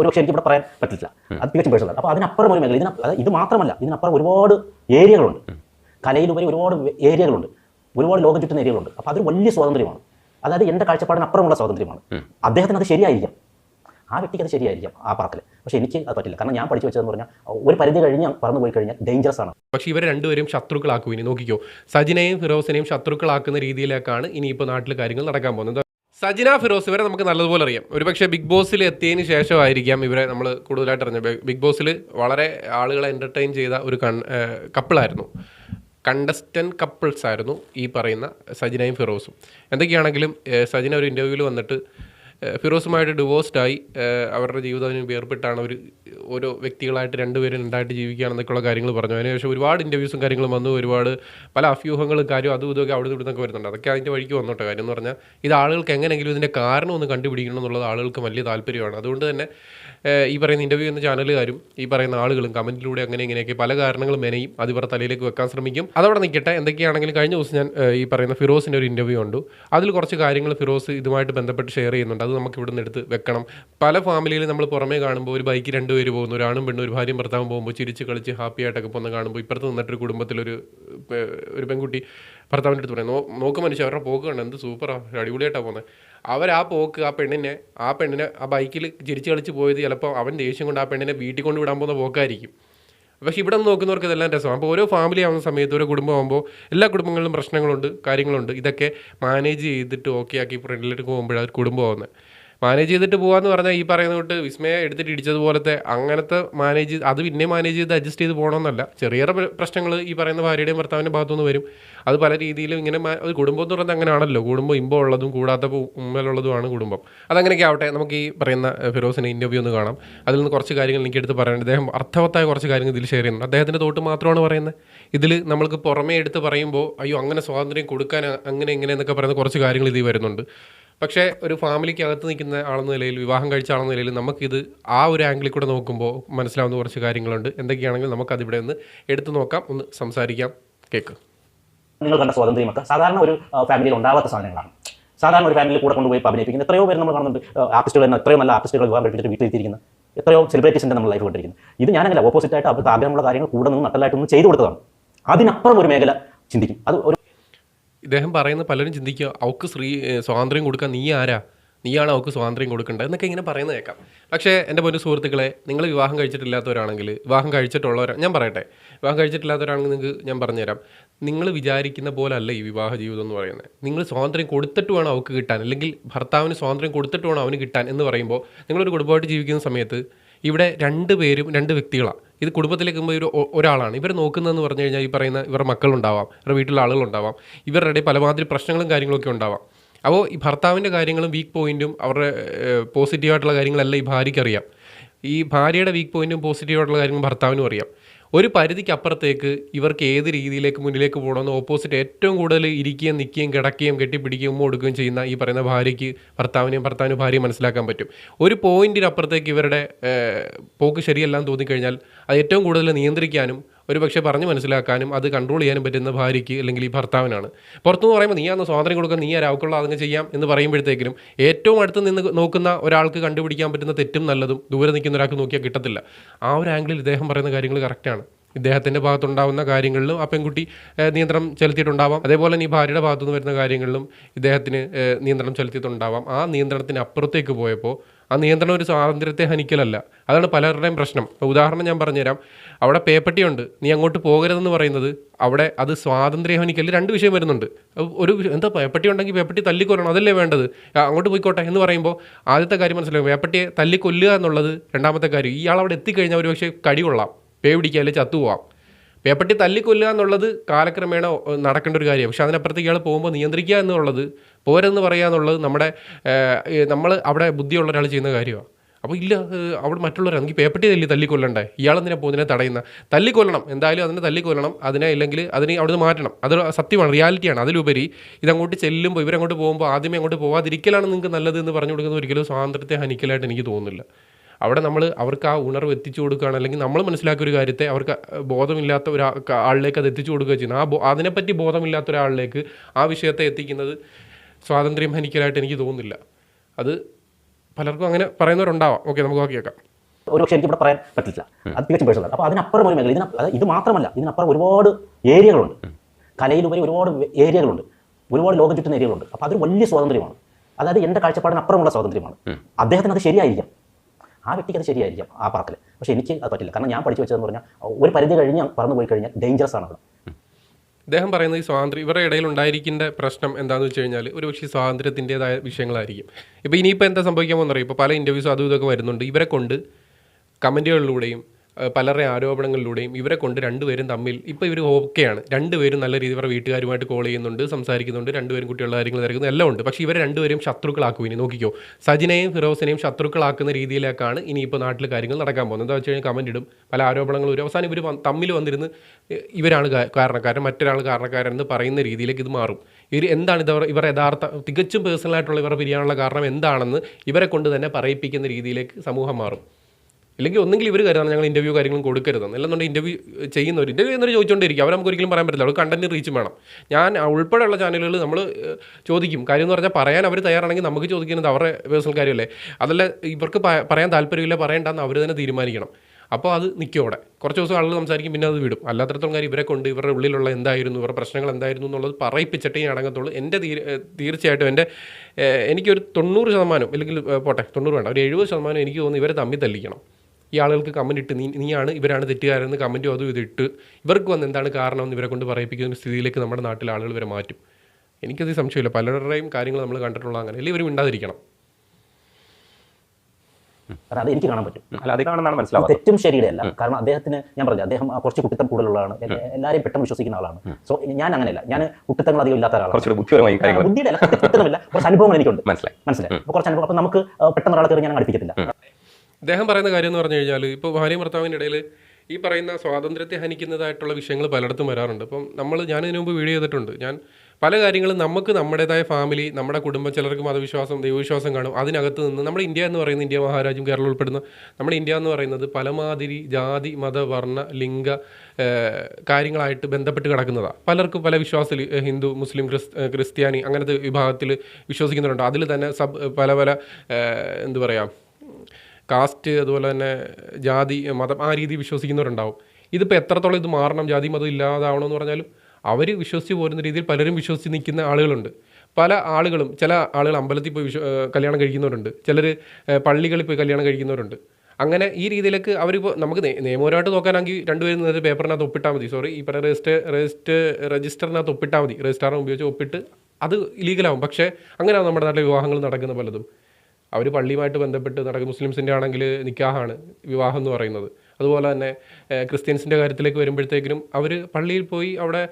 ഒരു പക്ഷേ എനിക്ക് ഇവിടെ പറയാൻ പറ്റില്ല. അത് തികച്ചും പേഴ്സണൽ അപ്പോൾ അതിനപ്പുറം ഒരു മേഖല ഇതിന് ഇത് മാത്രമല്ല ഇതിനപ്പുറം ഒരുപാട് ഏരിയകളുണ്ട്. കലയിലുപരി ഒരുപാട് ഏരിയകളുണ്ട്. ഒരുപാട് ലോകം ചുറ്റുന്ന ഏരിയകളുണ്ട്. അപ്പോൾ അതൊരു വലിയ സ്വാതന്ത്ര്യമാണ്. അതായത് എന്റെ കാഴ്ചപ്പാടിനപ്പുറമുള്ള സ്വാതന്ത്ര്യമാണ്. അദ്ദേഹത്തിന് അത് ശരിയായിരിക്കാം. ആ വ്യക്തിക്ക് അത് ശരിയായിരിക്കാം ആ പാർക്കിൽ പക്ഷെ എനിക്ക് അത് പറ്റില്ല. കാരണം ഞാൻ പഠിച്ചു വെച്ചതെന്ന് പറഞ്ഞാൽ ഒരു പരിധി കഴിഞ്ഞ് പറന്നു പോയി കഴിഞ്ഞാൽ ഡേഞ്ചറസ് ആണ്. പക്ഷേ ഇവർ രണ്ടുപേരും ശത്രുക്കളാക്കും ഇനി. നോക്കിക്കോ. സജിനെയും ഫിറോസിനെയും ശത്രുക്കളാക്കുന്ന രീതിയിലേക്കാണ് ഇനിയിപ്പോൾ നാട്ടിൽ കാര്യങ്ങൾ നടക്കാൻ പോകുന്നത്. സജിന ഫിറോസ് ഇവരെ നമുക്ക് നല്ലതുപോലെ അറിയാം. ഒരുപക്ഷെ ബിഗ് ബോസിൽ എത്തിയതിന് ശേഷമായിരിക്കാം ഇവരെ നമ്മൾ കൂടുതലായിട്ട് അറിഞ്ഞത്. ബിഗ് ബോസിൽ വളരെ ആളുകളെ എന്റർടൈൻ ചെയ്ത ഒരു കൺ കപ്പിളായിരുന്നു കണ്ടസ്റ്റന്റ് കപ്പിൾസ് ആയിരുന്നു ഈ പറയുന്ന സജിനയും ഫിറോസും. എന്തൊക്കെയാണെങ്കിലും സജിന ഒരു ഇന്റർവ്യൂവിൽ വന്നിട്ട് ഫിറോസുമായിട്ട് ഡിവോഴ്സ്ഡായി അവരുടെ ജീവിതത്തിന് വേർപെട്ടാണ് അവർ ഓരോ വ്യക്തികളായിട്ട് രണ്ടുപേരും ഉണ്ടായിട്ട് ജീവിക്കുകയാണെന്നൊക്കെയുള്ള കാര്യങ്ങൾ പറഞ്ഞു. അതിനുശേഷം ഒരുപാട് ഇന്റർവ്യൂസും കാര്യങ്ങളും വന്നു. ഒരുപാട് പല അഭ്യൂഹങ്ങളും കാര്യവും അതും ഇതൊക്കെ അവിടെ ഇവിടുന്നൊക്കെ വരുന്നുണ്ട്. അതൊക്കെ അതിന്റെ വഴിക്ക് വന്നോട്ടെ. കാര്യം എന്ന് പറഞ്ഞാൽ ഇത് ആളുകൾക്ക് എങ്ങനെയെങ്കിലും ഇതിന്റെ കാരണം ഒന്ന് കണ്ടുപിടിക്കണം എന്നുള്ളത് ആളുകൾക്ക് വലിയ താല്പര്യമാണ്. അതുകൊണ്ട് തന്നെ ഈ പറയുന്ന ഇന്റർവ്യൂ എന്ന ചാനലുകാരും ഈ പറയുന്ന ആളുകളും കമന്റിലൂടെ അങ്ങനെ ഇങ്ങനെയൊക്കെ പല കാരണങ്ങളും മെനയും അത് ഇവരുടെ തലയിലേക്ക് വെക്കാൻ ശ്രമിക്കും. അതവിടെ നിൽക്കട്ടെ. എന്തൊക്കെയാണെങ്കിലും കഴിഞ്ഞ ദിവസം ഞാൻ ഈ പറയുന്ന ഫിറോസിന്റെ ഒരു ഇന്റർവ്യൂ കണ്ടു. അതിൽ കുറച്ച് കാര്യങ്ങൾ ഫിറോസ് ഇതുമായിട്ട് ബന്ധപ്പെട്ട് ഷെയർ ചെയ്യുന്നുണ്ട്. അത് നമുക്ക് ഇവിടെ നിന്ന് എടുത്ത് വെക്കണം. പല ഫാമിലിയിൽ നമ്മൾ പുറമേ കാണുമ്പോൾ ഒരു ബൈക്ക് രണ്ടുപേര് പോകുന്നു. ഒരാണും പെണ്ണും ഒരു ഭാര്യയും ഭർത്താവും പോകുമ്പോൾ ചിരിച്ച് കളിച്ച് ഹാപ്പി ആയിട്ടൊക്കെ പോകുന്ന കാണുമ്പോൾ ഇപ്പുറത്ത് നിന്നിട്ടൊരു കുടുംബത്തിലൊരു ഒരു പെൺകുട്ടി ഭർത്താവിന്റെ അടുത്ത് പറയും "നോ- നോക്ക് മനുഷ്യ അവരുടെ പോക്ക് കണ്ട്? എന്ത് സൂപ്പറാണ് അടിപൊളിയായിട്ടാണ് പോകുന്നത് അവർ ആ പോക്ക് ആ പെണ്ണിനെ ആ പെണ്ണിനെ ആ ബൈക്കിൽ ചിരിച്ച് കളിച്ച് പോയത് ചിലപ്പോൾ അവൻ ദേഷ്യം കൊണ്ട് ആ പെണ്ണിനെ വീട്ടിൽ കൊണ്ട് വിടാൻ പോകുന്ന പോക്കായിരിക്കും. പക്ഷേ ഇവിടെ നോക്കുന്നവർക്ക് ഇതെല്ലാം രസമാണ്. അപ്പോൾ ഓരോ ഫാമിലി ആവുന്ന സമയത്ത് ഓരോ കുടുംബം ആകുമ്പോൾ എല്ലാ കുടുംബങ്ങളിലും പ്രശ്നങ്ങളുണ്ട് കാര്യങ്ങളുണ്ട്. ഇതൊക്കെ മാനേജ് ചെയ്തിട്ട് ഓക്കെ ആക്കി ഫ്രണ്ടിലേക്ക് പോകുമ്പോഴാണ് ഒരു കുടുംബം ആവുന്നത് മാനേജ് ചെയ്തിട്ട് പോകാന്ന് പറഞ്ഞാൽ ഈ പറയുന്ന തൊട്ട് വിസ്മയ എടുത്തിട്ട് ഇടിച്ചതുപോലത്തെ അങ്ങനത്തെ മാനേജ് അത് പിന്നെ മാനേജ് ചെയ്ത് അഡ്ജസ്റ്റ് ചെയ്ത് പോകണമെന്നല്ല ചെറിയ പ്രശ്നങ്ങൾ ഈ പറയുന്ന ഭാര്യയുടെയും ഭർത്താവിന്റെ ഭാഗത്തുനിന്ന് വരും. അത് പല രീതിയിലും ഇങ്ങനെ ഒരു കുടുംബം എന്ന് പറയുന്നത് അങ്ങനെയാണല്ലോ കുടുംബം ഇമ്പം ഉള്ളതും കൂടാത്ത ഉമ്മലുള്ളതുമാണ് കുടുംബം. അതങ്ങനെയൊക്കെ ആവട്ടെ നമുക്ക് ഈ പറയുന്ന ഫിറോസിനെ ഇന്റർവ്യൂ ഒന്ന് കാണാം. അതിൽ നിന്ന് കുറച്ച് കാര്യങ്ങൾ എനിക്ക് എടുത്ത് പറയാൻ അദ്ദേഹം അർത്ഥവത്തായ കുറച്ച് കാര്യങ്ങൾ ഇതിൽ ഷെയർ ചെയ്യുന്നുണ്ട്. അദ്ദേഹത്തിന്റെ തോട്ട് മാത്രമാണ് പറയുന്നത്. ഇതിൽ നമ്മൾക്ക് പുറമേ എടുത്ത് പറയുമ്പോൾ അയ്യോ അങ്ങനെ സ്വാതന്ത്ര്യം കൊടുക്കാൻ അങ്ങനെ ഇങ്ങനെ എന്നൊക്കെ പറയുന്ന കുറച്ച് കാര്യങ്ങൾ ഇതിൽ വരുന്നുണ്ട്. പക്ഷേ ഒരു ഫാമിലിക്ക് അകത്ത് നിൽക്കുന്ന ആളെന്ന നിലയിൽ വിവാഹം കഴിച്ച ആളെന്ന നിലയിൽ നമുക്കിത് ആ ഒരു ആംഗിളിൽ കൂടെ നോക്കുമ്പോൾ മനസ്സിലാവുന്ന കുറച്ച് കാര്യങ്ങളുണ്ട്. എന്തൊക്കെയാണെങ്കിലും നമുക്കതിവിടെ ഒന്ന് എടുത്തു നോക്കാം. ഒന്ന് സംസാരിക്കാം. കേക്ക്. നിങ്ങൾ കണ്ട സ്വാതന്ത്ര്യമൊക്കെ സാധാരണ ഒരു ഫാമിലിയിൽ ഉണ്ടാവാത്ത സാധനങ്ങളാണ്. സാധാരണ ഒരു ഫാമിലി കൂടെ കൊണ്ടുപോയി അഭിനയിപ്പിക്കുന്നത് അഭിനയിപ്പിക്കുന്ന എത്രയോ പേര് നമ്മൾ കാണുന്നുണ്ട്. ആർട്ടിസ്റ്റുകൾ എത്രയോ നല്ല ആർട്ടിസ്റ്റുകൾ വിവാഹം കഴിപ്പിച്ചിട്ട് വീട്ടിലെത്തിയിരിക്കുന്ന എത്രയോ സെലിബ്രിറ്റീസിന്റെ നമ്മൾ ലൈഫ് കണ്ടിരിക്കുന്നത്. ഇത് ഞാനങ്ങനെ ഓപ്പോസിറ്റ് ആയിട്ട് അവർക്ക് ആഗ്രഹമുള്ള കാര്യങ്ങൾ കൂടെ നിന്ന് നട്ടലായിട്ടൊന്നും ചെയ്തു കൊടുത്തതാണ്. അതിനപ്പുറം ഒരു മേഖല ചിന്തിക്കും. അത് ഒരു ഇദ്ദേഹം പറയുന്ന പലരും ചിന്തിക്കുക അവൾക്ക് ശ്രീ സ്വാതന്ത്ര്യം കൊടുക്കാൻ നീ ആരാ? നീയാണ് അവൾക്ക് സ്വാതന്ത്ര്യം കൊടുക്കേണ്ടത്? എന്നൊക്കെ ഇങ്ങനെ പറയുന്നത് കേൾക്കാം. പക്ഷേ എന്റെ പൊന്നു സുഹൃത്തുക്കളെ നിങ്ങൾ വിവാഹം കഴിച്ചിട്ടില്ലാത്തവരാണെങ്കിൽ വിവാഹം കഴിച്ചിട്ടുള്ളവരാ ഞാൻ പറയട്ടെ വിവാഹം കഴിച്ചിട്ടില്ലാത്തവരാണെങ്കിൽ നിങ്ങൾക്ക് ഞാൻ പറഞ്ഞുതരാം. നിങ്ങൾ വിചാരിക്കുന്ന പോലെ അല്ല ഈ വിവാഹ ജീവിതം എന്ന് പറയുന്നത്. നിങ്ങൾ സ്വാതന്ത്ര്യം കൊടുത്തിട്ട് വേണം അവൾക്ക് കിട്ടാൻ അല്ലെങ്കിൽ ഭർത്താവിന് സ്വാതന്ത്ര്യം കൊടുത്തിട്ട് വേണം അവന് കിട്ടാൻ എന്ന് പറയുമ്പോൾ നിങ്ങളൊരു കുടുംബമായിട്ട് ജീവിക്കുന്ന സമയത്ത് ഇവിടെ രണ്ട് പേരും രണ്ട് വ്യക്തികളാണ് ഇത് കുടുംബത്തിലേക്ക് ഒരു ഒരാളാണ്. ഇവർ നോക്കുന്നതെന്ന് പറഞ്ഞു കഴിഞ്ഞാൽ ഈ പറയുന്ന ഇവരുടെ മക്കളുണ്ടാവാം ഇവരുടെ വീട്ടിലുള്ള ആളുകളുണ്ടാവാം ഇവരുടെ ഇടയിൽ പലമാതിരി പ്രശ്നങ്ങളും കാര്യങ്ങളൊക്കെ ഉണ്ടാവാം. അപ്പോൾ ഈ ഭർത്താവിന്റെ കാര്യങ്ങളും വീക്ക് പോയിന്റും അവരുടെ പോസിറ്റീവായിട്ടുള്ള കാര്യങ്ങളെല്ലാം ഈ ഭാര്യയ്ക്ക് അറിയാം. ഈ ഭാര്യയുടെ വീക്ക് പോയിന്റും പോസിറ്റീവായിട്ടുള്ള കാര്യങ്ങളും ഭർത്താവിനും അറിയാം. ഒരു പരിധിക്ക് അപ്പുറത്തേക്ക് ഇവർക്ക് ഏത് രീതിയിലേക്ക് മുന്നിലേക്ക് പോകണമെന്ന് ഓപ്പോസിറ്റ് ഏറ്റവും കൂടുതൽ ഇരിക്കുകയും നിൽക്കുകയും കിടക്കുകയും കെട്ടിപ്പിടിക്കുകയും ഉമ്മ കൊടുക്കുകയും ചെയ്യുന്ന ഈ പറയുന്ന ഭാര്യയ്ക്ക് ഭർത്താവിനെയും ഭർത്താവിനും ഭാര്യയും മനസ്സിലാക്കാൻ പറ്റും. ഒരു പോയിന്റിന് അപ്പുറത്തേക്ക് ഇവരുടെ പോക്ക് ശരിയല്ലാന്ന് തോന്നിക്കഴിഞ്ഞാൽ അത് ഏറ്റവും കൂടുതൽ നിയന്ത്രിക്കാനും ഒരു പക്ഷേ പറഞ്ഞ് മനസ്സിലാക്കാനും അത് കൺട്രോൾ ചെയ്യാനും പറ്റുന്ന ഭാര്യയ്ക്ക് അല്ലെങ്കിൽ ഈ ഭർത്താവിനാണ്. പുറത്തുനിന്ന് പറയുമ്പോൾ നീ അന്ന് സ്വാതന്ത്ര്യം കൊടുക്കാൻ നീ ആരാക്കുള്ള അതങ്ങ് ചെയ്യാം എന്ന് പറയുമ്പോഴത്തേക്കിനും ഏറ്റവും അടുത്ത് നിന്ന് നോക്കുന്ന ഒരാൾക്ക് കണ്ടുപിടിക്കാൻ പറ്റുന്ന തെറ്റും നല്ലതും ദൂരെ നിൽക്കുന്ന ഒരാൾക്ക് നോക്കിയാൽ കിട്ടത്തില്ല. ആ ഒരു ആംഗിളിൽ ഇദ്ദേഹം പറയുന്ന കാര്യങ്ങൾ കറക്റ്റാണ് ഇദ്ദേഹത്തിന്റെ ഭാഗത്തുണ്ടാവുന്ന കാര്യങ്ങളിലും ആ പെൺകുട്ടി നിയന്ത്രണം ചെലുത്തിയിട്ടുണ്ടാവാം. അതേപോലെ തന്നെ ഈ ഭാര്യയുടെ ഭാഗത്തു നിന്ന് വരുന്ന കാര്യങ്ങളിലും ഇദ്ദേഹത്തിന് നിയന്ത്രണം ചെലുത്തിയിട്ടുണ്ടാവാം. ആ നിയന്ത്രണത്തിന് അപ്പുറത്തേക്ക് പോയപ്പോൾ ആ നിയന്ത്രണം ഒരു സ്വാതന്ത്ര്യത്തെ ഹനിക്കലല്ല. അതാണ് പലരുടെയും പ്രശ്നം. ഉദാഹരണം ഞാൻ പറഞ്ഞുതരാം. അവിടെ പേപ്പട്ടിയുണ്ട്. നീ അങ്ങോട്ട് പോകരുതെന്ന് പറയുന്നത് അവിടെ അത് സ്വാതന്ത്ര്യ ഹനിക്കൽ രണ്ട് വിഷയം വരുന്നുണ്ട്. ഒരു എന്താ പേപ്പട്ടി ഉണ്ടെങ്കിൽ പേപ്പട്ടി തല്ലിക്കൊല്ലണം അതല്ലേ വേണ്ടത്? അങ്ങോട്ട് പോയിക്കോട്ടെ എന്ന് പറയുമ്പോൾ ആദ്യത്തെ കാര്യം മനസ്സിലാവും പേപ്പട്ടിയെ തല്ലിക്കൊല്ലുക എന്നുള്ളത് രണ്ടാമത്തെ കാര്യം. ഇയാൾ അവിടെ എത്തിക്കഴിഞ്ഞാൽ ഒരു പക്ഷേ കടി കൊള്ളാം. പേ പിടിക്കുക അല്ലെങ്കിൽ ചത്തുപോവാം. പേപ്പട്ടി തല്ലിക്കൊല്ലുക എന്നുള്ളത് കാലക്രമേണ നടക്കേണ്ട ഒരു കാര്യമാണ് പക്ഷെ അതിനപ്പുറത്തേക്ക് ഇയാൾ പോകുമ്പോൾ നിയന്ത്രിക്കുക എന്നുള്ളത് പോരെന്ന് പറയുക എന്നുള്ളത് നമ്മുടെ നമ്മൾ അവിടെ ബുദ്ധിയുള്ള ഒരാൾ ചെയ്യുന്ന കാര്യമാണ് അപ്പോൾ ഇല്ല അവിടെ മറ്റുള്ളവർ എനിക്ക് പേപ്പട്ടി തല്ലി തല്ലിക്കൊല്ലണ്ടേ? ഇയാളെന്തിനാ പോകുന്നതിനെ തടയുന്ന? തല്ലിക്കൊല്ലണം. എന്തായാലും അതിനെ തല്ലിക്കൊല്ലണം. അതിനെ ഇല്ലെങ്കിൽ അതിനെ അവിടുന്ന് മാറ്റണം. അത് സത്യമാണ് റിയാലിറ്റിയാണ്. അതിലുപരി ഇതങ്ങോട്ട് ചെല്ലുമ്പോൾ ഇവരങ്ങോട്ട് പോകുമ്പോൾ ആദ്യമേ അങ്ങോട്ട് പോകാതിരിക്കലാണ് നിങ്ങൾക്ക് നല്ലത് എന്ന് പറഞ്ഞു കൊടുക്കുന്നത് ഒരിക്കലും സ്വാതന്ത്ര്യത്തെ ഹനിക്കലായിട്ട് എനിക്ക് തോന്നുന്നില്ല. അവിടെ നമ്മൾ അവർക്ക് ആ ഉണർവ് എത്തിച്ചു കൊടുക്കുകയാണ്. അല്ലെങ്കിൽ നമ്മൾ മനസ്സിലാക്കിയ ഒരു കാര്യത്തെ അവർക്ക് ബോധമില്ലാത്ത ഒരു ആളിലേക്ക് അത് എത്തിച്ചു കൊടുക്കുക ചെയ്യുന്നത് ആ ബോ അതിനെപ്പറ്റി ബോധമില്ലാത്ത ഒരാളിലേക്ക് ആ വിഷയത്തെ എത്തിക്കുന്നത് സ്വാതന്ത്ര്യം ഹനിക്കലായിട്ട് എനിക്ക് തോന്നുന്നില്ല. അത് പലർക്കും അങ്ങനെ പറയുന്നവരുണ്ടാവാം. ഓക്കെ നമുക്ക് നോക്കി വെക്കാം ഒരു പക്ഷേ എനിക്ക് ഇവിടെ പറയാൻ പറ്റില്ല. അത് തികച്ചും പേഴ്സണൽ അപ്പോൾ അതിനപ്പുറം ഒരു മേഖല ഇതിന ഇത് മാത്രമല്ല ഇതിനപ്പുറം ഒരുപാട് ഏരിയകളുണ്ട്. കലയിലുപരി ഒരുപാട് ഏരിയകളുണ്ട്. ഒരുപാട് ലോകം ചുറ്റുന്ന ഏരിയകളുണ്ട്. അപ്പോൾ അതൊരു വലിയ സ്വാതന്ത്ര്യമാണ്. അതായത് എന്റെ കാഴ്ചപ്പാടിനപ്പുറമുള്ള സ്വാതന്ത്ര്യമാണ്. അദ്ദേഹത്തിന് അത് ശരിയായിരിക്കാം. ആ വ്യക്തിക്ക് അത് ശരിയായിരിക്കാം ആ പാർക്കിൽ പക്ഷേ എനിക്ക് അത് പറ്റില്ല. കാരണം ഞാൻ പഠിച്ചു വെച്ചതെന്ന് പറഞ്ഞാൽ ഒരു പരിധി കഴിഞ്ഞ് പറന്നു പോയി കഴിഞ്ഞാൽ ഡേഞ്ചറസ് ആണ് അവിടെ അദ്ദേഹം പറയുന്നത് ഈ സ്വാതന്ത്ര്യം ഇവരുടെ ഇടയിൽ ഉണ്ടായിരിക്കേണ്ട പ്രശ്നം എന്താണെന്ന് വെച്ച് കഴിഞ്ഞാൽ ഒരു പക്ഷേ ഈ സ്വാതന്ത്ര്യത്തിന്റെതായ വിഷയങ്ങളായിരിക്കും. ഇപ്പോൾ ഇനിയിപ്പോൾ എന്താ സംഭവിക്കാൻ പോകുന്നറിയാം? ഇപ്പോൾ പല ഇന്റർവ്യൂസും അതും ഇതൊക്കെ വരുന്നുണ്ട്. ഇവരെ കൊണ്ട് കമന്റുകളിലൂടെയും പലരുടെ ആരോപണങ്ങളിലൂടെയും ഇവരെ കൊണ്ട് രണ്ടുപേരും തമ്മിൽ ഇപ്പോൾ ഇവർ ഓക്കെയാണ്. രണ്ടുപേരും നല്ല രീതിയിൽ ഇവരുടെ വീട്ടുകാരുമായിട്ട് കോൾ ചെയ്യുന്നുണ്ട് സംസാരിക്കുന്നുണ്ട് രണ്ടുപേരും കുട്ടികളുടെ കാര്യങ്ങൾ തിരക്കുന്നു എല്ലാം ഉണ്ട്. പക്ഷേ ഇവരെ രണ്ടുപേരും ശത്രുക്കളാക്കും ഇനി. നോക്കിക്കോ സജിനെയും ഫിറോസിനെയും ശത്രുക്കളാക്കുന്ന രീതിയിലേക്കാണ് ഇനിയിപ്പോൾ നാട്ടിൽ കാര്യങ്ങൾ നടക്കാൻ പോകുന്നത്. എന്താ വെച്ച് കഴിഞ്ഞാൽ കമന്റ് ഇടും. പല ആരോപണങ്ങളും ഒരു അവസാനം ഇവർ തമ്മിൽ വന്നിരുന്ന് ഇവരാണ് കാരണക്കാരൻ. മറ്റൊരാൾ കാരണക്കാരെന്ന് പറയുന്ന രീതിയിലേക്ക് ഇത് മാറും. ഇവർ എന്താണ് ഇത് ഇവർ യഥാർത്ഥ തികച്ചും പേഴ്സണലായിട്ടുള്ള ഇവരുടെ പിരിയാനുള്ള കാരണം എന്താണെന്ന് ഇവരെ കൊണ്ട് തന്നെ പറയിപ്പിക്കുന്ന രീതിയിലേക്ക് സമൂഹം മാറും. ഇല്ലെങ്കിൽ ഒന്നെങ്കിൽ ഇവർ കരുതാണ് ഞങ്ങൾ ഇന്റർവ്യൂ കാര്യങ്ങളും കൊടുക്കരുതെന്ന്. അല്ലെന്നുണ്ടെങ്കിൽ ഇന്റർവ്യൂ ചെയ്യുന്നവർ ഇന്റർവ്യൂ എന്നൊരു ചോദിച്ചുകൊണ്ടിരിക്കും അവർ നമുക്ക് ഒരിക്കലും പറയാൻ പറ്റില്ല അവർ കണ്ടന്റ് റീച്ച് വേണം. ഞാൻ ഉൾപ്പെടെയുള്ള ചാനലുകൾ നമ്മൾ ചോദിക്കും. കാര്യം എന്ന് പറഞ്ഞാൽ പറയാൻ അവർ തയ്യാറാണെങ്കിൽ നമുക്ക് ചോദിക്കുന്നത് അവരുടെ പേഴ്സണൽ കാര്യമല്ലേ? അതല്ല ഇവർക്ക് പറയാൻ താല്പര്യമില്ല പറയണ്ടെന്ന് അവർ തന്നെ തീരുമാനിക്കണം. അപ്പോൾ അത് നിൽക്കും അവിടെ. കുറച്ച് ദിവസം ആളുകൾ സംസാരിക്കും പിന്നെ അത് വിടും. അല്ലാത്തടത്തോളം കാര്യം ഇവരെ കൊണ്ട് ഇവരുടെ ഉള്ളിലുള്ള എന്തായിരുന്നു ഇവരുടെ പ്രശ്നങ്ങൾ എന്തായിരുന്നു എന്നുള്ളത് പറയിപ്പിച്ചിട്ടേ അടങ്ങത്തുള്ളൂ. എന്റെ തീർച്ചയായിട്ടും എന്റെ എനിക്കൊരു തൊണ്ണൂറ് ശതമാനം അല്ലെങ്കിൽ പോട്ടെ തൊണ്ണൂറ് വേണ്ട ഒരു എഴുപത് ശതമാനം എനിക്ക് തോന്നുന്നു ഇവരെ തമ്മിൽ തല്ലിക്കണം. ഈ ആളുകൾക്ക് കമന്റ് ഇട്ട് നീ നീയാണ് ഇവരാണ് തെറ്റുകാരെന്ന് കമന്റും അതും ഇതിട്ട്. ഇവർക്ക് വന്ന് എന്താണ് കാരണം എന്ന് ഇവരെ കൊണ്ട് പറയിപ്പിക്കുന്ന സ്ഥിതിയിലേക്ക് നമ്മുടെ നാട്ടിലെ ആളുകൾ ഇവരെ മാറ്റും. എനിക്കത് സംശയമില്ല. പലരുടെയും കാര്യങ്ങൾ നമ്മൾ കണ്ടിട്ടുള്ള അങ്ങനെ. അല്ലെങ്കിൽ ഇവർ മിണ്ടാതിരിക്കണം. കാരണം അത് എനിക്ക് കാണാൻ പറ്റും. അല്ല അത് കാണുന്നതാണ് മനസ്സിലാവുന്നത് തെറ്റും ശരിയുടെ അല്ല കാരണം അദ്ദേഹത്തിന് ഞാൻ പറഞ്ഞു അദ്ദേഹം കുറച്ച് കുട്ടിത്തം കൂടുതലുള്ളതാണ്. എല്ലാവരും എല്ലാവരെയും പെട്ടെന്ന് വിശ്വസിക്കുന്ന ആളാണ്. സോ ഞാൻ അങ്ങനെയല്ല. ഞാൻ കുട്ടിത്തങ്ങൾ അധികം ഇല്ലാത്ത ഒരാളാണ്. കാര്യങ്ങൾ. ബുദ്ധിയുടെ അല്ല കുട്ടിത്തമില്ല. കുറച്ച് അനുഭവങ്ങൾ എനിക്കുണ്ട്. മനസ്സിലായി. മനസ്സിലായി. കുറച്ച് അനുഭവം. അപ്പോൾ നമുക്ക് പെട്ടെന്ന് ഒരാളെ കയറി ഞാൻ അടുപ്പിക്കത്തില്ല. ഇദ്ദേഹം പറയുന്ന കാര്യം എന്ന് പറഞ്ഞു കഴിഞ്ഞാൽ ഇപ്പോൾ ഭാര്യയും ഭർത്താവിന്റെ ഇടയിൽ ഈ പറയുന്ന സ്വാതന്ത്ര്യത്തെ ഹനിക്കുന്നതായിട്ടുള്ള വിഷയങ്ങൾ പലയിടത്തും വരാറുണ്ട്. അപ്പം നമ്മൾ ഞാൻ ഇതിനു മുമ്പ് വീഡിയോ ചെയ്തിട്ടുണ്ട്. ഞാൻ പല കാര്യങ്ങളും നമുക്ക് നമ്മുടേതായ ഫാമിലി നമ്മുടെ കുടുംബം ചിലർക്ക് മതവിശ്വാസം ദൈവവിശ്വാസം കാണും. അതിനകത്ത് നിന്ന് നമ്മുടെ ഇന്ത്യ എന്ന് പറയുന്ന ഇന്ത്യ മഹാരാജ്യം കേരളം ഉൾപ്പെടുന്ന നമ്മുടെ ഇന്ത്യ എന്ന് പറയുന്നത് പലമാതിരി ജാതി മത വർണ ലിംഗ കാര്യങ്ങളായിട്ട് ബന്ധപ്പെട്ട് കിടക്കുന്നതാണ് പലർക്കും പല വിശ്വാസത്തിൽ ഹിന്ദു മുസ്ലിം ക്രിസ് ക്രിസ്ത്യാനി അങ്ങനത്തെ വിഭാഗത്തിൽ വിശ്വസിക്കുന്നവരുണ്ട് അതിൽ തന്നെ സബ് പല പല എന്തു പറയുക പറയാം കാസ്റ്റ് അതുപോലെ തന്നെ ജാതി മതം ആ രീതി വിശ്വസിക്കുന്നവരുണ്ടാവും. ഇതിപ്പോൾ എത്രത്തോളം ഇത് മാറണം ജാതി മതം ഇല്ലാതാവണമെന്ന് പറഞ്ഞാലും അവർ വിശ്വസിച്ച് പോരുന്ന രീതിയിൽ പലരും വിശ്വസിച്ച് നിൽക്കുന്ന ആളുകളുണ്ട്. പല ആളുകളും ചില ആളുകൾ അമ്പലത്തിൽ പോയി വിശ്വ കല്യാണം കഴിക്കുന്നവരുണ്ട്. ചിലർ പള്ളികളിൽ പോയി കല്യാണം കഴിക്കുന്നവരുണ്ട്. അങ്ങനെ ഈ രീതിയിലേക്ക് അവരിപ്പോൾ നമുക്ക് നിയമപരമായിട്ട് നോക്കാനാണെങ്കിൽ രണ്ടുപേരും നേരെ പേപ്പറിനകത്ത് ഒപ്പിട്ടാൽ മതി. സോറി ഈ പറഞ്ഞ രജിസ്റ്റർ രജിസ്റ്റർ രജിസ്റ്ററിനകത്ത് ഒപ്പിട്ടാൽ മതി. രജിസ്ട്രാറിനെ ഉപയോഗിച്ച് ഒപ്പിട്ട് അത് ഇലീഗലാവും പക്ഷേ അങ്ങനെയാണ് നമ്മുടെ നാട്ടിലെ വിവാഹങ്ങൾ നടക്കുന്ന പലതും. അവർ പള്ളിയുമായിട്ട് ബന്ധപ്പെട്ട് നടക്കും മുസ്ലിംസിന്റെ ആണെങ്കിൽ നിക്കാഹാണ് വിവാഹം എന്ന് പറയുന്നത്. അതുപോലെ തന്നെ ക്രിസ്ത്യൻസിന്റെ കാര്യത്തിലേക്ക് വരുമ്പോഴത്തേക്കിനും അവർ പള്ളിയിൽ പോയി അവിടെ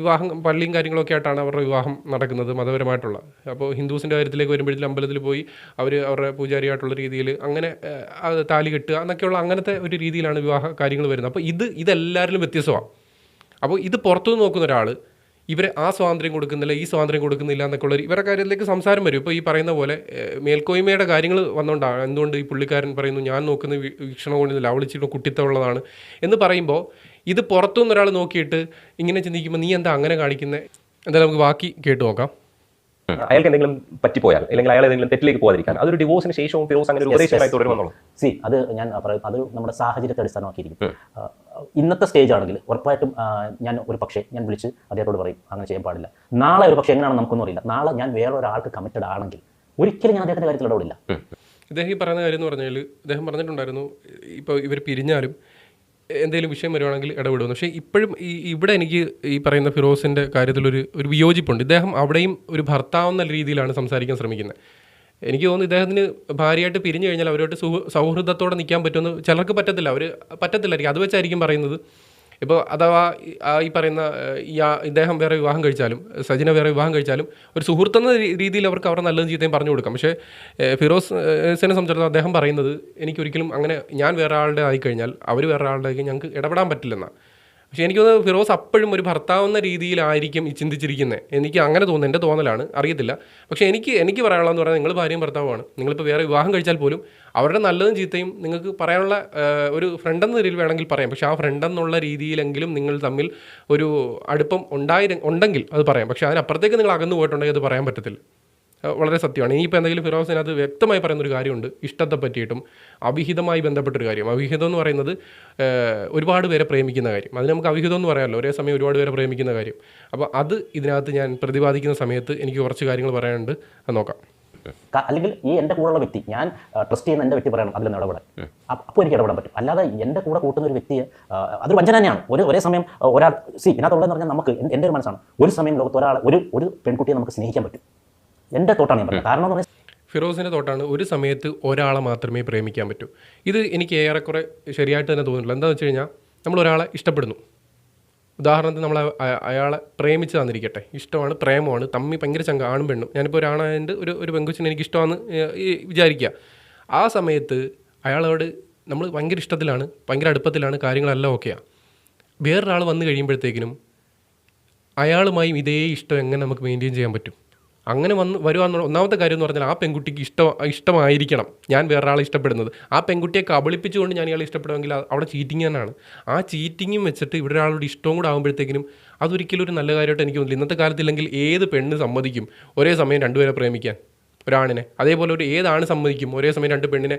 വിവാഹം പള്ളിയും കാര്യങ്ങളൊക്കെ ആയിട്ടാണ് അവരുടെ വിവാഹം നടക്കുന്നത് മതപരമായിട്ടുള്ള. അപ്പോൾ ഹിന്ദുസിന്റെ കാര്യത്തിലേക്ക് വരുമ്പോഴത്തേക്കും അമ്പലത്തിൽ പോയി അവർ അവരുടെ പൂജാരിയായിട്ടുള്ള രീതിയിൽ അങ്ങനെ താലി കെട്ടുക എന്നൊക്കെയുള്ള അങ്ങനത്തെ ഒരു രീതിയിലാണ് വിവാഹ കാര്യങ്ങൾ വരുന്നത്. അപ്പോൾ ഇത് ഇതെല്ലാവരിലും വ്യത്യസ്തമാണ്. അപ്പോൾ ഇത് പുറത്തുനിന്ന് നോക്കുന്ന ഒരാൾ ഇവരെ ആ സ്വാതന്ത്ര്യം കൊടുക്കുന്നില്ല ഈ സ്വാതന്ത്ര്യം കൊടുക്കുന്നില്ല എന്നൊക്കെ ഇവരുടെ കാര്യത്തിലേക്ക് സംസാരം വരും. ഇപ്പോൾ ഈ പറയുന്ന പോലെ മേൽക്കോയ്മയുടെ കാര്യങ്ങൾ വന്നുകൊണ്ടാണ് എന്തുകൊണ്ട് ഈ പുള്ളിക്കാരൻ പറയുന്നു ഞാൻ നോക്കുന്ന വീക്ഷണകോണിൽ അവളിച്ചിട്ട് കുട്ടിത്തമുള്ളതാണ് എന്ന് പറയുമ്പോൾ ഇത് പുറത്തുനിന്നൊരാൾ നോക്കിയിട്ട് ഇങ്ങനെ ചിന്തിക്കുമ്പോൾ നീ എന്താ അങ്ങനെ കാണിക്കുന്നത് എന്തായാലും നമുക്ക് ബാക്കി കേട്ട് നോക്കാം. അയാൾക്ക് എന്തെങ്കിലും പറ്റിപ്പോയാൽ അല്ലെങ്കിൽ അയാൾ ഏതെങ്കിലും തെറ്റിലേക്ക് പോകാതിരിക്കാൻ അതൊരു ഡിവോഴ്സിന് ശേഷവും ഫിറോസ് അങ്ങനെ ഒരു ഉപദേശമായി തുടരുമെന്നുള്ളൂ. സി അത് ഞാൻ പറയും അത് നമ്മുടെ സാഹചര്യത്തെ അടിസ്ഥാനമാക്കിയിരിക്കും. ഇന്നത്തെ സ്റ്റേജ് ആണെങ്കിൽ ഉറപ്പായിട്ടും ഞാൻ ഒരു പക്ഷേ ഞാൻ വിളിച്ച് അദ്ദേഹത്തോട് പറയും അങ്ങനെ ചെയ്യാൻ പാടില്ല. നാളെ ഒരു പക്ഷേ എങ്ങനെയാണ് നമുക്കൊന്നും അറിയില്ല. നാളെ ഞാൻ വേറെ ഒരാൾക്ക് കമ്മിറ്റഡ് ആണെങ്കിൽ ഒരിക്കലും ഞാൻ അദ്ദേഹത്തിന്റെ കാര്യത്തിൽ ഇടപെടില്ല. ഇദ്ദേഹം ഈ പറയുന്ന കാര്യം എന്ന് പറഞ്ഞാൽ ഇദ്ദേഹം പറഞ്ഞിട്ടുണ്ടായിരുന്നു ഇപ്പോൾ ഇവർ പിരിഞ്ഞാലും എന്തെങ്കിലും വിഷയം വരുവാണെങ്കിൽ ഇടപെടുന്നു പക്ഷേ ഇപ്പോഴും ഈ ഇവിടെ എനിക്ക് ഈ പറയുന്ന ഫിറോസിന്റെ കാര്യത്തിലൊരു ഒരു വിയോജിപ്പുണ്ട്. ഇദ്ദേഹം അവിടെയും ഒരു ഭർത്താവെന്ന രീതിയിലാണ് സംസാരിക്കാൻ ശ്രമിക്കുന്നത്. എനിക്ക് തോന്നുന്നു ഇദ്ദേഹത്തിന് ഭാര്യയായിട്ട് പിരിഞ്ഞു കഴിഞ്ഞാൽ അവരുമായിട്ട് സുഹൃ സൗഹൃദത്തോടെ നിൽക്കാൻ പറ്റുമെന്ന് ചിലർക്ക് പറ്റത്തില്ല. അവർ പറ്റത്തില്ലായിരിക്കും. അത് വെച്ചായിരിക്കും പറയുന്നത്. ഇപ്പോൾ അഥവാ ഈ- പറയുന്ന ഇദ്ദേഹം വേറെ വിവാഹം കഴിച്ചാലും സജിന വേറെ വിവാഹം കഴിച്ചാലും ഒരു സുഹൃത്തെന്ന രീതിയിൽ അവർക്ക് അവരുടെ നല്ലതും ചീത്തയും പറഞ്ഞു കൊടുക്കാം. പക്ഷേ ഫിറോസ് സിനെ സംബന്ധിച്ചിടത്തോളം അദ്ദേഹം പറയുന്നത് എനിക്കൊരിക്കലും അങ്ങനെ ഞാൻ വേറെ ആളുടെ ആയിക്കഴിഞ്ഞാൽ അവർ വേറെ ആളുടെ ആയി ഞങ്ങൾക്ക് ഇടപെടാൻ പറ്റില്ലെന്നാണ് പക്ഷേ എനിക്ക് തോന്നുന്നത് ഫിറോസ് അപ്പോഴും ഒരു ഭർത്താവെന്ന രീതിയിലായിരിക്കും ചിന്തിച്ചിരിക്കുന്നത്. എനിക്ക് അങ്ങനെ തോന്നുന്നു. എന്റെ തോന്നലാണ്. അറിയത്തില്ല. പക്ഷേ എനിക്ക് എനിക്ക് പറയാനുള്ളതെന്ന് പറഞ്ഞാൽ നിങ്ങൾ ഭാര്യയും ഭർത്താവുമാണ്. നിങ്ങളിപ്പോൾ വേറെ വിവാഹം കഴിച്ചാൽ പോലും അവരുടെ നല്ലതും ചീത്തയും നിങ്ങൾക്ക് പറയാനുള്ള ഒരു ഫ്രണ്ട് എന്ന രീതിയിൽ വേണമെങ്കിൽ പറയാം. പക്ഷേ ആ ഫ്രണ്ട് എന്നുള്ള രീതിയിലെങ്കിലും നിങ്ങൾ തമ്മിൽ ഒരു അടുപ്പം ഉണ്ടായി ഉണ്ടെങ്കിൽ അത് പറയാം. പക്ഷേ അതിനപ്പുറത്തേക്ക് നിങ്ങൾ അകന്നു പോയിട്ടുണ്ടെങ്കിൽ അത് പറയാൻ പറ്റത്തില്ല. വളരെ സത്യമാണ്. ഇനിയിപ്പോൾ എന്തെങ്കിലും ഫിറോസിനകത്ത് വ്യക്തമായി പറയുന്ന ഒരു കാര്യമുണ്ട്. ഇഷ്ടത്തെ പറ്റിയിട്ടും അവിഹിതമായി ബന്ധപ്പെട്ടൊരു കാര്യം. അവിഹിതം എന്ന് പറയുന്നത് ഒരുപാട് പേരെ പ്രേമിക്കുന്ന കാര്യം. അത് നമുക്ക് അവിഹിതം എന്ന് പറയാമല്ലോ. ഒരേ സമയം ഒരുപാട് പേരെ പ്രേമിക്കുന്ന കാര്യം. അപ്പോൾ അത് ഇതിനകത്ത് ഞാൻ പ്രതിപാദിക്കുന്ന സമയത്ത് എനിക്ക് കുറച്ച് കാര്യങ്ങൾ പറയാനുണ്ട്. അത് നോക്കാം. അല്ലെങ്കിൽ ഈ എന്റെ കൂടെയുള്ള വ്യക്തി ഞാൻ ട്രസ്റ്റ് ചെയ്യുന്ന എന്റെ വ്യക്തി പറയണം. അതിലൊന്ന് ഇടപെടാൻ. അപ്പോൾ എനിക്ക് ഇടപെടാൻ പറ്റും. അല്ലാതെ എന്റെ കൂടെ കൂട്ടുന്ന ഒരു വ്യക്തിയെ അതൊരു വഞ്ചന തന്നെയാണ്. ഒരു ഒരേ സമയം ഒരാൾ സി ഇതിനകത്തുള്ളതെന്ന് പറഞ്ഞാൽ നമുക്ക് എൻ- എന്റെ ഒരു മനസ്സാണ്. ഒരു സമയം ലോകത്ത് ഒരാൾ ഒരു ഒരു പെൺകുട്ടിയെ നമുക്ക് സ്നേഹിക്കാൻ പറ്റും. എന്റെ തോട്ടാണ് ഞാൻ പറഞ്ഞത്. കാരണം എന്ന് പറഞ്ഞാൽ ഫിറോസിന്റെ തോട്ടാണ് ഒരു സമയത്ത് ഒരാളെ മാത്രമേ പ്രേമിക്കാൻ പറ്റൂ. ഇത് എനിക്ക് ഏറെക്കുറെ ശരിയായിട്ട് തന്നെ തോന്നുന്നില്ല എന്താണെന്ന് വെച്ച് കഴിഞ്ഞാൽ നമ്മൾ ഒരാളെ ഇഷ്ടപ്പെടുന്നു. ഉദാഹരണത്തിന് നമ്മൾ അയാളെ പ്രേമിച്ച് തന്നിരിക്കട്ടെ. ഇഷ്ടമാണ് പ്രേമമാണ് തമ്മി ഭയങ്കര ചങ്ക ആണും പെണ്ണും. ഞാനിപ്പോൾ ഒരാണായതുകൊണ്ട് ഒരു ഒരു പെങ്കുച്ചിനെ എനിക്ക് ഇഷ്ടമാണ് വിചാരിക്കുക. ആ സമയത്ത് അയാളോട് നമ്മൾ ഭയങ്കര ഇഷ്ടത്തിലാണ് ഭയങ്കര അടുപ്പത്തിലാണ് കാര്യങ്ങളെല്ലാം ഓക്കെയാണ് വേറൊരാൾ വന്നു കഴിയുമ്പോഴത്തേക്കിനും അയാളുമായും ഇതേ ഇഷ്ടം എങ്ങനെ നമുക്ക് മെയിന്റെയിൻ ചെയ്യാൻ പറ്റും? അങ്ങനെ വന്ന് വരുവാന്നുള്ള ഒന്നാമത്തെ കാര്യം എന്ന് പറഞ്ഞാൽ ആ പെൺകുട്ടിക്ക് ഇഷ്ടം ഇഷ്ടമായിരിക്കണം. ഞാൻ വേറൊരാളെ ഇഷ്ടപ്പെടുന്നത്. ആ പെൺകുട്ടിയെ കബളിപ്പിച്ചുകൊണ്ട് ഞാൻ ഇയാളെ ഇഷ്ടപ്പെടുമെങ്കിൽ അവിടെ ചീറ്റിംഗ് തന്നെയാണ്. ആ ചീറ്റിങ്ങും വെച്ചിട്ട് ഇവിടെ ഒരാളോട് ഇഷ്ടവും കൂടെ ആകുമ്പോഴത്തേക്കിനും അതൊരിക്കലും ഒരു നല്ല കാര്യമായിട്ട് എനിക്ക് തോന്നുന്നില്ല ഇന്നത്തെ കാലത്തില്ലെങ്കിൽ ഏത് പെണ്ണ് സമ്മതിക്കും? ഒരേ സമയം രണ്ടുപേരെ പ്രേമിക്കാൻ. ഒരാണിനെ. അതേപോലെ ഒരു ഏതാണ് സമ്മതിക്കും? ഒരേ സമയം രണ്ട് പെണ്ണിനെ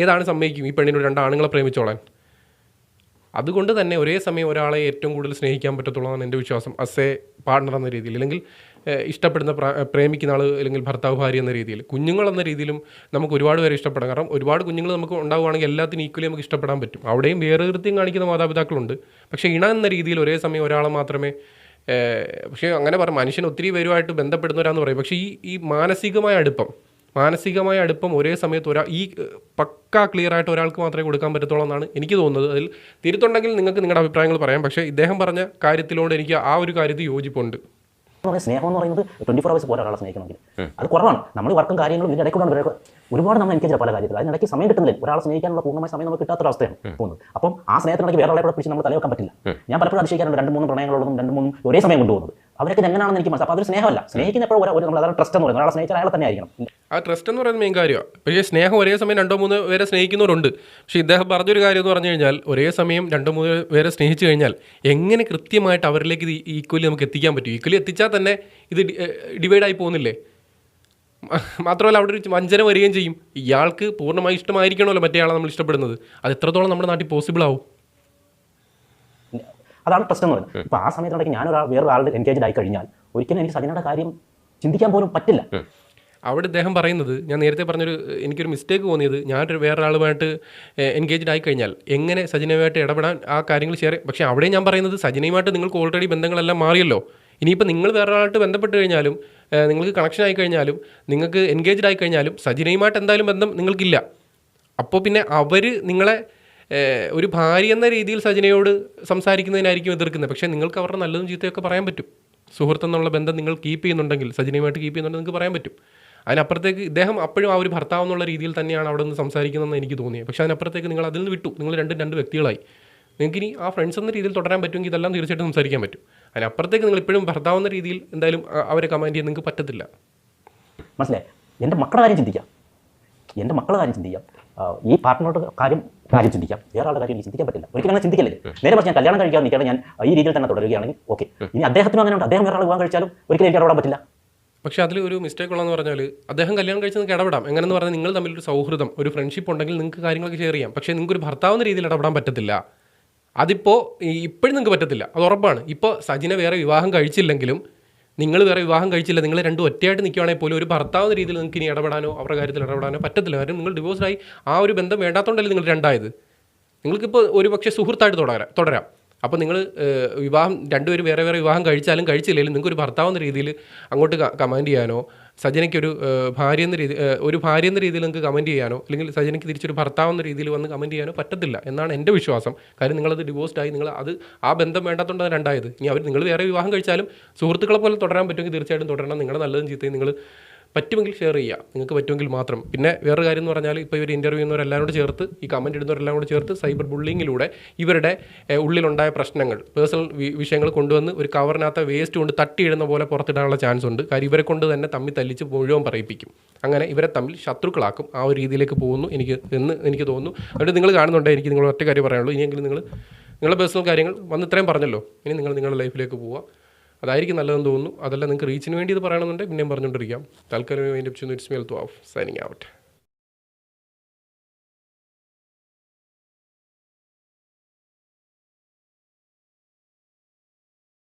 ഏതാണ് സമ്മതിക്കും? ഈ പെണ്ണിനോട് രണ്ട് ആണുങ്ങളെ പ്രേമിച്ചോളാൻ. അതുകൊണ്ട് തന്നെ ഒരേ സമയം ഒരാളെ ഏറ്റവും കൂടുതൽ സ്നേഹിക്കാൻ പറ്റത്തുള്ളൂ എന്നാണ് എന്റെ വിശ്വാസം. അസ് എ പാർട്ണർ എന്ന രീതിയിൽ. അല്ലെങ്കിൽ ഇഷ്ടപ്പെടുന്ന പ്ര- പ്രേമിക്കുന്ന ആൾ അല്ലെങ്കിൽ ഭർത്താവ് ഭാര്യ എന്ന രീതിയിൽ. കുഞ്ഞുങ്ങൾ എന്ന രീതിയിലും നമുക്ക് ഒരുപാട് പേരെ ഇഷ്ടപ്പെടാം. കാരണം ഒരുപാട് കുഞ്ഞുങ്ങൾ നമുക്ക് ഉണ്ടാവുകയാണെങ്കിൽ എല്ലാത്തിനും ഈക്വലി നമുക്ക് ഇഷ്ടപ്പെടാൻ പറ്റും. അവിടെയും വേറെ കൃത്യം കാണിക്കുന്ന മാതാപിതാക്കളുണ്ട്. പക്ഷേ ഇണ എന്ന രീതിയിൽ ഒരേ സമയം ഒരാളെ മാത്രമേ പക്ഷേ അങ്ങനെ പറ മനുഷ്യൻ ഒത്തിരി പേരുമായിട്ട് ബന്ധപ്പെടുന്നവരാന്ന് പറയും. പക്ഷേ ഈ ഈ മാനസികമായ അടുപ്പം മാനസികമായ അടുപ്പം ഒരേ സമയത്ത് ഒരാൾ ഈ പക്കാ ക്ലിയർ ആയിട്ട് ഒരാൾക്ക് മാത്രമേ കൊടുക്കാൻ പറ്റത്തുള്ളൂ എന്നാണ് എനിക്ക് തോന്നുന്നത്. അതിൽ തിരുത്തുണ്ടെങ്കിൽ നിങ്ങൾക്ക് നിങ്ങളുടെ അഭിപ്രായങ്ങൾ പറയാം. പക്ഷേ ഇദ്ദേഹം പറഞ്ഞ കാര്യത്തിലോട് എനിക്ക് ആ ഒരു കാര്യത്തിൽ യോജിപ്പുണ്ട്. പറയുന്നത് സ്നേഹം എന്ന് പറയുന്നത് ട്വന്റി ഫോർ അവേഴ്സ് പോലെ ഒരാളെ സ്നേഹിക്കണമെങ്കിൽ. അത് കുറവാണ്. നമ്മൾ വർക്കും കാര്യങ്ങളും ഇതിന്റെ ഇടയ്ക്കൂടെ. ഒരുപാട് നമ്മൾ എനിക്ക് പല കാര്യത്തിൽ അതിനിടയ്ക്ക് സമയം കിട്ടുന്നില്ല. ഒരാളെ സ്നേഹിക്കാനുള്ള പൂർണമായ സമയം നമുക്ക് കിട്ടാത്ത അവസ്ഥയാണ് പോകുന്നത്. അപ്പം ആ സ്നേഹത്തിനിടയ്ക്ക് വേറെ ആളെ കൂടെ പിടിച്ച് നമ്മൾ തലവെക്കാൻ പറ്റില്ല. ഞാൻ പലപ്പോഴും അതിശയിക്കാറുണ്ട് രണ്ട് മൂന്ന് പ്രണയങ്ങളുള്ളതും രണ്ട് മൂന്നും ഒരേ സമയം കൊണ്ടുപോകുന്നത്. അവരൊക്കെ എങ്ങനെയാണെന്ന് എനിക്ക് മനസ്സിലാവും അതൊരു സ്നേഹമല്ല. സ്നേഹിക്കുന്ന എപ്പോഴും ഒരു നമ്മൾ അതാണ് ട്രസ്റ്റ് എന്ന് പറയുന്നത്. ഒരാളെ സ്നേഹിച്ചാൽ അയാളെ തന്നെ ആയിരിക്കണം ആ ട്രസ്റ്റ് എന്ന് പറയുന്നത് മെയിൻ കാര്യമാണ് പക്ഷേ സ്നേഹം ഒരേ സമയം രണ്ടോ മൂന്ന് പേരെ സ്നേഹിക്കുന്നവരുണ്ട്. പക്ഷേ ഇദ്ദേഹം പറഞ്ഞൊരു കാര്യം എന്ന് പറഞ്ഞു കഴിഞ്ഞാൽ ഒരേ സമയം രണ്ടോ മൂന്ന് പേരെ സ്നേഹിച്ചു കഴിഞ്ഞാൽ എങ്ങനെ കൃത്യമായിട്ട് അവരിലേക്ക് ഇത് ഈക്വലി നമുക്ക് എത്തിക്കാൻ പറ്റും? ഈക്വലി എത്തിച്ചാൽ തന്നെ ഇത് ഡിവൈഡായി ആയി പോകുന്നില്ലേ? മാത്രമല്ല അവിടെ ഒരു വഞ്ചന വരികയും ചെയ്യും. ഇയാൾക്ക് പൂർണമായി ഇഷ്ടമായിരിക്കണമല്ലോ മറ്റേ ആളെ നമ്മൾ ഇഷ്ടപ്പെടുന്നത്. അത് എത്രത്തോളം നമ്മുടെ നാട്ടിൽ പോസിബിൾ ആവും? അതാണ് പ്രശ്നം എന്ന് പറയുന്നത് ഇപ്പൊ ആ സമയത്തിനിടയ്ക്ക് ഞാൻ ഒരാൾ വേറെ ആളുടെ എൻഗേജ്ഡ് ആയി കഴിഞ്ഞാൽ ഒരിക്കലും എനിക്ക് സജനയുടെ കാര്യം ചിന്തിക്കാൻ പോലും പറ്റില്ല. അവിടെ ഇദ്ദേഹം പറയുന്നത് ഞാൻ നേരത്തെ പറഞ്ഞൊരു എനിക്കൊരു മിസ്റ്റേക്ക് തോന്നിയത് ഞാനൊരു വേറൊരാളുമായിട്ട് എൻഗേജ്ഡ് ആയി കഴിഞ്ഞാൽ എങ്ങനെ സജിനയുമായിട്ട് ഇടപെടാൻ ആ കാര്യങ്ങൾ ഷെയർ പക്ഷേ അവിടെ ഞാൻ പറയുന്നത് സജിനയുമായിട്ട് നിങ്ങൾക്ക് ഓൾറെഡി ബന്ധങ്ങളെല്ലാം മാറിയല്ലോ. ഇനിയിപ്പോൾ നിങ്ങൾ വേറൊരാളായിട്ട് ബന്ധപ്പെട്ട് കഴിഞ്ഞാലും നിങ്ങൾക്ക് കണക്ഷൻ ആയി കഴിഞ്ഞാലും നിങ്ങൾക്ക് എൻഗേജ്ഡ് ആയി കഴിഞ്ഞാലും സജിനയുമായിട്ട് എന്തായാലും ബന്ധം നിങ്ങൾക്കില്ല. അപ്പോൾ പിന്നെ അവർ നിങ്ങളെ ഒരു ഭാര്യ എന്ന രീതിയിൽ സജനയോട് സംസാരിക്കുന്നതിനായിരിക്കും എതിർക്കുന്നത്. പക്ഷേ നിങ്ങൾക്ക് അവരുടെ നല്ലതും ചീത്തയൊക്കെ പറയാൻ പറ്റും. സുഹൃത്ത് എന്നുള്ള ബന്ധം നിങ്ങൾ കീപ്പ് ചെയ്യുന്നുണ്ടെങ്കിൽ സജനയുമായിട്ട് കീപ്പ് ചെയ്യുന്നുണ്ടെങ്കിൽ നിങ്ങൾക്ക് പറയാൻ പറ്റും. അതിനപ്പുറത്തേക്ക് ഇദ്ദേഹം അപ്പോഴും ആ ഒരു ഭർത്താവ് എന്നുള്ള രീതിയിൽ തന്നെയാണ് അവിടെ നിന്ന് സംസാരിക്കുന്നതെന്ന് എനിക്ക് തോന്നിയത്. പക്ഷേ അതിനപ്പുറത്തേക്ക് നിങ്ങൾ അതിൽ നിന്ന് വിട്ടു. നിങ്ങൾ രണ്ടും രണ്ട് വ്യക്തികളായി. നിങ്ങൾക്ക് ഇനി ആ ഫ്രണ്ട്സ് എന്ന രീതിയിൽ തുടരാൻ പറ്റുമെങ്കിൽ ഇതെല്ലാം തീർച്ചയായിട്ടും സംസാരിക്കാൻ പറ്റും. അതിനപ്പുറത്തേക്ക് നിങ്ങൾ ഇപ്പോഴും ഭർത്താവ് എന്ന രീതിയിൽ എന്തായാലും അവരെ കമാൻഡ് ചെയ്യാൻ നിങ്ങൾക്ക് പറ്റത്തില്ല. മനസ്സിലായി? എന്റെ മക്കളുടെ കാര്യം ചിന്തിക്കാം. എന്റെ മക്കളുടെ കാര്യം ചിന്തിക്കാം. ഈ പാർട്ട്ണറുടെ കാര്യം കാര്യം ചിന്തിക്കാം. വേറെ ആളുടെ കാര്യം എനിക്ക് ചിന്തിക്കാൻ പറ്റില്ല. ഒരിക്കലും അങ്ങനെ ചിന്തിക്കല്ലേ? നേരെ പറഞ്ഞാൽ കല്യാണം കഴിക്കാൻ നിൽക്കുകയാണ് ഞാൻ ഈ രീതിയിൽ തന്നെ തുടരുകയാണെങ്കിൽ ഓക്കെ. ഇനി അദ്ദേഹത്തിനും അങ്ങനെ ഉണ്ട്. അദ്ദേഹം വേറെ ആൾ വിവാഹം കഴിച്ചാലും ഒരിക്കലും എനിക്ക് ഇടപെടാൻ പറ്റില്ല. പക്ഷേ അതിൽ ഒരു മിസ്റ്റേക്ക് ഉള്ളതെന്ന് പറഞ്ഞാൽ അദ്ദേഹം കല്യാണം കഴിച്ച് നിങ്ങൾക്ക് ഇടപെടാം. എങ്ങനെയെന്ന് പറഞ്ഞാൽ നിങ്ങൾ ഒരു സൗഹൃദം ഒരു ഫ്രണ്ട്ഷിപ്പ് ഉണ്ടെങ്കിൽ നിങ്ങൾക്ക് കാര്യങ്ങളൊക്കെ ഷെയർ ചെയ്യാം. പക്ഷേ നിങ്ങൾക്ക് ഒരു ഭർത്താവെന്ന രീതിയിൽ ഇടപെടാൻ പറ്റത്തില്ല. അതിപ്പോൾ ഇപ്പോഴും നിങ്ങൾക്ക് പറ്റത്തില്ല. അത് ഉറപ്പാണ്. ഇപ്പോൾ സജിനെ വേറെ വിവാഹം കഴിച്ചില്ലെങ്കിലും നിങ്ങൾ വേറെ വിവാഹം കഴിച്ചില്ല നിങ്ങൾ രണ്ടും ഒറ്റയായിട്ട് നിൽക്കുകയാണെങ്കിൽ പോലും ഒരു ഭർത്താവുന്ന രീതിയിൽ നിങ്ങൾക്ക് ഇനി ഇടപെടാനോ അവരുടെ കാര്യത്തിൽ ഇടപെടാനോ പറ്റത്തില്ല. കാരണം നിങ്ങൾ ഡിവോഴ്സ്ഡായി ആ ഒരു ബന്ധം വേണ്ടാത്തതുകൊണ്ടല്ലേ നിങ്ങൾ രണ്ടായത്. നിങ്ങൾക്കിപ്പോൾ ഒരു പക്ഷേ സുഹൃത്തായിട്ട് തുടരാം തുടരാം. അപ്പോൾ നിങ്ങൾ വിവാഹം രണ്ടുപേരും വേറെ വേറെ വിവാഹം കഴിച്ചാലും കഴിച്ചില്ലെങ്കിലും നിങ്ങൾക്ക് ഒരു ഭർത്താവെന്ന രീതിയിൽ അങ്ങോട്ട് കമാൻഡ് ചെയ്യാനോ സജനയ്ക്ക് ഒരു ഭാര്യ എന്ന രീതി ഒരു ഭാര്യ എന്ന രീതിയിൽ നിങ്ങൾക്ക് കമന്റ് ചെയ്യാനോ അല്ലെങ്കിൽ സജനയ്ക്ക് തിരിച്ചൊരു ഭർത്താവ് എന്ന രീതിയിൽ വന്ന് കമന്റ് ചെയ്യാനോ പറ്റത്തില്ല എന്നാണ് എന്റെ വിശ്വാസം. കാര്യം നിങ്ങളത് ഡിവോഴ്സ്ഡ് ആയി നിങ്ങൾ അത് ആ ബന്ധം വേണ്ടാത്തതുകൊണ്ടാണ് രണ്ടായത്. ഇനി അവർ നിങ്ങൾ വേറെ വിവാഹം കഴിച്ചാലും സുഹൃത്തുക്കളെ പോലെ തുടരാൻ പറ്റുമെങ്കിൽ തീർച്ചയായിട്ടും തുടരണം. നിങ്ങളുടെ നല്ലതും ചീത്തയും നിങ്ങൾ പറ്റുമെങ്കിൽ ഷെയർ ചെയ്യുക. നിങ്ങൾക്ക് പറ്റുമെങ്കിൽ മാത്രം. പിന്നെ വേറൊരു കാര്യം എന്ന് പറഞ്ഞാൽ ഇപ്പോൾ ഇവർ ഇന്റർവ്യൂ ചെയ്യുന്നവരെല്ലാം കൂടെ ചേർത്ത് ഈ കമന്റ് ഇടുന്നവരെല്ലാം കൂടെ ചേർത്ത് സൈബർ ബുള്ളിങ്ങിലൂടെ ഇവരുടെ ഉള്ളിലുണ്ടായ പ്രശ്നങ്ങൾ പേഴ്സണൽ വിഷയങ്ങൾ കൊണ്ടുവന്ന് ഒരു കവറിനകത്ത് വേസ്റ്റ് കൊണ്ട് തട്ടിയിടുന്ന പോലെ പുറത്തിടാനുള്ള ചാൻസ് ഉണ്ട്. കാര്യം ഇവരെ കൊണ്ട് തന്നെ തമ്മിൽ തല്ലിച്ച് മുഴുവൻ പറയിപ്പിക്കും. അങ്ങനെ ഇവരെ തമ്മിൽ ശത്രുക്കളാക്കും. ആ ഒരു രീതിയിലേക്ക് പോകുന്നു എനിക്ക് എന്ന് എനിക്ക് തോന്നുന്നു. അതുകൊണ്ട് നിങ്ങൾ കാണുന്നുണ്ട് എനിക്ക് നിങ്ങൾ ഒറ്റ കാര്യം പറയാനുള്ളൂ. ഇനിയെങ്കിലും നിങ്ങൾ നിങ്ങളുടെ പേഴ്സണൽ കാര്യങ്ങൾ വന്ന് ഇത്രയും പറഞ്ഞല്ലോ. ഇനി നിങ്ങൾ നിങ്ങളുടെ ലൈഫിലേക്ക് പോവുക. അതായിരിക്കും നല്ലതെന്ന് തോന്നുന്നു. അതല്ല നിങ്ങൾക്ക് റീച്ചിന് വേണ്ടി ഇത് പറയണമെന്നുണ്ടെങ്കിൽ പിന്നെയും പറഞ്ഞുകൊണ്ടിരിക്കാം. തൽക്കാലം വേണ്ടി it's to off signing out